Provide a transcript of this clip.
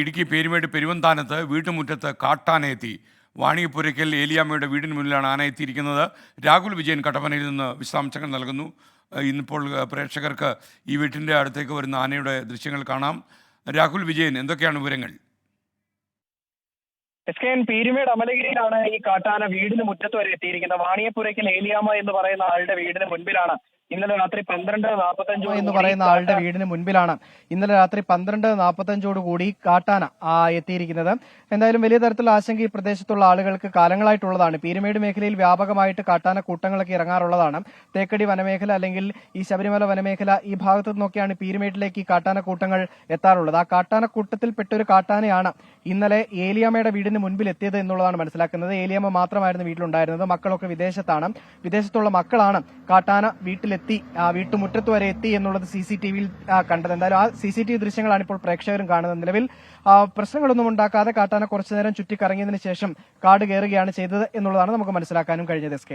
ഇടുക്കി പേരുമേട് പെരുവന്താനത്ത് വീട്ടുമുറ്റത്ത് കാട്ടാനയെത്തി. വാണിയപ്പുരയ്ക്കൽ ഏലിയാമ്മയുടെ വീടിന് മുന്നിലാണ് ആന എത്തിയിരിക്കുന്നത്. രാഹുൽ വിജയൻ കട്ടപ്പനയിൽ നിന്ന് വിശദാംശങ്ങൾ നൽകുന്നു. ഇന്നിപ്പോൾ പ്രേക്ഷകർക്ക് ഈ വീട്ടിന്റെ അടുത്തേക്ക് വരുന്ന ആനയുടെ ദൃശ്യങ്ങൾ കാണാം. രാഹുൽ വിജയൻ എന്തൊക്കെയാണ് വിവരങ്ങൾ? എസ് കെ എൻ പീരുമേട് അമലഗിരിയിലാണ് ഈ കാട്ടാന വീടിന് മുറ്റത്ത് വരെ എത്തിയിരിക്കുന്നത്. വാണിയപ്പുരയ്ക്കൽ ഏലിയാമ്മ എന്ന് പറയുന്ന ആളുടെ വീടിന് മുൻപിലാണ് ഇന്നലെ രാത്രി പന്ത്രണ്ട് നാൽപ്പത്തഞ്ചോട് എന്ന് പറയുന്ന ആളുടെ വീടിന് മുൻപിലാണ് ഇന്നലെ രാത്രി പന്ത്രണ്ട് നാൽപ്പത്തഞ്ചോട് കൂടി കാട്ടാന എത്തിയിരിക്കുന്നത്. എന്തായാലും വലിയ തരത്തിലുള്ള ആശങ്ക ഈ പ്രദേശത്തുള്ള ആളുകൾക്ക് കാലങ്ങളായിട്ടുള്ളതാണ്. പീരുമേട് മേഖലയിൽ വ്യാപകമായിട്ട് കാട്ടാന കൂട്ടങ്ങളൊക്കെ ഇറങ്ങാറുള്ളതാണ്. തേക്കടി വനമേഖല അല്ലെങ്കിൽ ഈ ശബരിമല വനമേഖല ഈ ഭാഗത്തു നിന്നൊക്കെയാണ് പീരുമേട്ടിലേക്ക് ഈ കാട്ടാന കൂട്ടങ്ങൾ എത്താറുള്ളത്. ആ കാട്ടാന കൂട്ടത്തിൽപ്പെട്ട ഒരു കാട്ടാനയാണ് ഇന്നലെ ഏലിയാമ്മയുടെ വീടിന് മുൻപിൽ എത്തിയത് എന്നുള്ളതാണ് മനസ്സിലാക്കുന്നത്. ഏലിയാമ്മ മാത്രമായിരുന്നു വീട്ടിലുണ്ടായിരുന്നത്. മക്കളൊക്കെ വിദേശത്താണ്. വിദേശത്തുള്ള മക്കളാണ് കാട്ടാന വീട്ടിലെത്തി ആ വീട്ടുമുറ്റത്ത് വരെ എത്തി എന്നുള്ളത് സി സി ടി വിയിൽ കണ്ടത്. എന്തായാലും ആ സി സി ടി വി ദൃശ്യങ്ങളാണ് ഇപ്പോൾ പ്രേക്ഷകരും കാണുന്നത് നിലവിൽ. പ്രശ്നങ്ങളൊന്നും ഉണ്ടാക്കാതെ കാട്ടാന കുറച്ചു നേരം ചുറ്റിക്കറങ്ങിയതിനു ശേഷം കാട് കയറുകയാണ് ചെയ്തത് എന്നുള്ളതാണ് നമുക്ക് മനസ്സിലാക്കാനും കഴിഞ്ഞത് എസ്